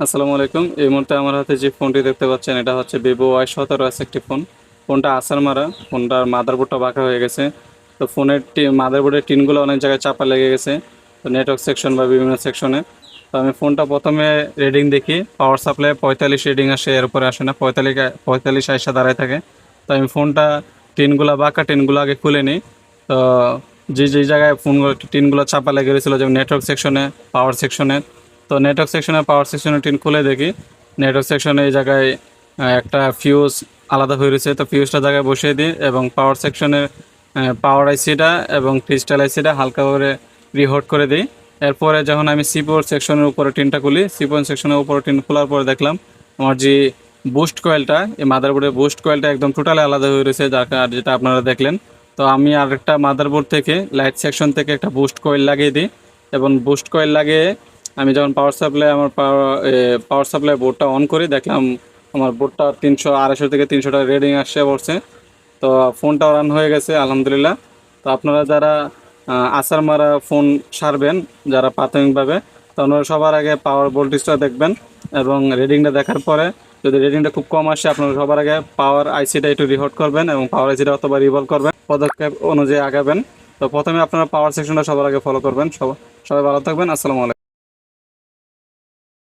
আসসালামু আলাইকুম। এই মুহূর্তে আমার হাতে যে ফোনটি দেখতে পাচ্ছেন, এটা হচ্ছে ভিভো ওয়াই সতেরো এস একটি ফোন। ফোনটা আসার মারা ফোনটার মাদারবোর্ডটা বাঁকা হয়ে গেছে। তো ফোনের মাদারবোর্ডের টিনগুলো অনেক জায়গায় চাপা লেগে গেছে। তো নেটওয়ার্ক সেকশন বা বিভিন্ন সেকশনে তো আমি ফোনটা প্রথমে রেডিং দেখি। পাওয়ার সাপ্লাই পঁয়তাল্লিশ রেডিং আসে, এর উপরে আসে না। পঁয়তাল্লিশ পঁয়তাল্লিশ আইসা দাঁড়ায় থাকে। তো আমি ফোনটা টিনগুলো বাঁকা টিনগুলো আগে খুলে নিই। তো যে যে জায়গায় ফোনগুলো, টিনগুলো চাপা লেগে গেছিল যেমন নেটওয়ার্ক সেকশনে পাওয়ার সেকশনে তো নেটওয়ার্ক সেকশনে পাওয়ার সেকশনে টিন খুলে দেখি। নেটওয়ার্ক সেকশনে এই জায়গায় একটা ফিউজ আলাদা হয়ে রয়েছে। তো ফিউজটা জায়গায় বসিয়ে দিই এবং পাওয়ার সেকশনের পাওয়ার আইসিটা এবং ক্রিস্টাল আইসিটা হালকা করে রিহট করে দিই। এরপরে যখন আমি সিপোর সেকশনের উপরে টিনটা খুলি সিপোর সেকশনের উপরে টিন খোলার পরে দেখলাম আমার যে বুস্ট কয়েলটা এই মাদারবোর্ডের বুস্ট কয়েলটা একদম টোটালি আলাদা হয়ে রয়েছে, যার যেটা আপনারা দেখলেন। তো আমি আরেকটা মাদারবোর্ড থেকে লাইট সেকশন থেকে একটা বুস্ট কয়েল লাগিয়ে দিই এবং বুস্ট কয়েল লাগিয়ে আমি যখন পাওয়ার সাপ্লাই আমার পাওয়ার সাপ্লাই বোর্ডটা অন করি, দেখলাম আমার বোর্ডটা তিনশো, আড়াইশো থেকে তিনশো টাকা রেডিং আসছে পড়ছে তো ফোনটাও রান হয়ে গেছে, আলহামদুলিল্লাহ। তো আপনারা যারা আসার মারা ফোন সারবেন, যারা প্রাথমিকভাবে, তো আপনারা সবার আগে পাওয়ার ভোল্টেজটা দেখবেন এবং রেডিংটা দেখার পরে, যদি রেডিংটা খুব কম আসে, আপনারা সবার আগে পাওয়ার আইসিটা একটু রিহট করবেন এবং পাওয়ার আইসিটা অথবা রিভলভ করবেন, পদক্ষেপ অনুযায়ী আগাবেন। তো প্রথমে আপনারা পাওয়ার সেকশনটা সবার আগে ফলো করবেন। সব- সবাই ভালো থাকবেন। আসসালামু আলাইকুম।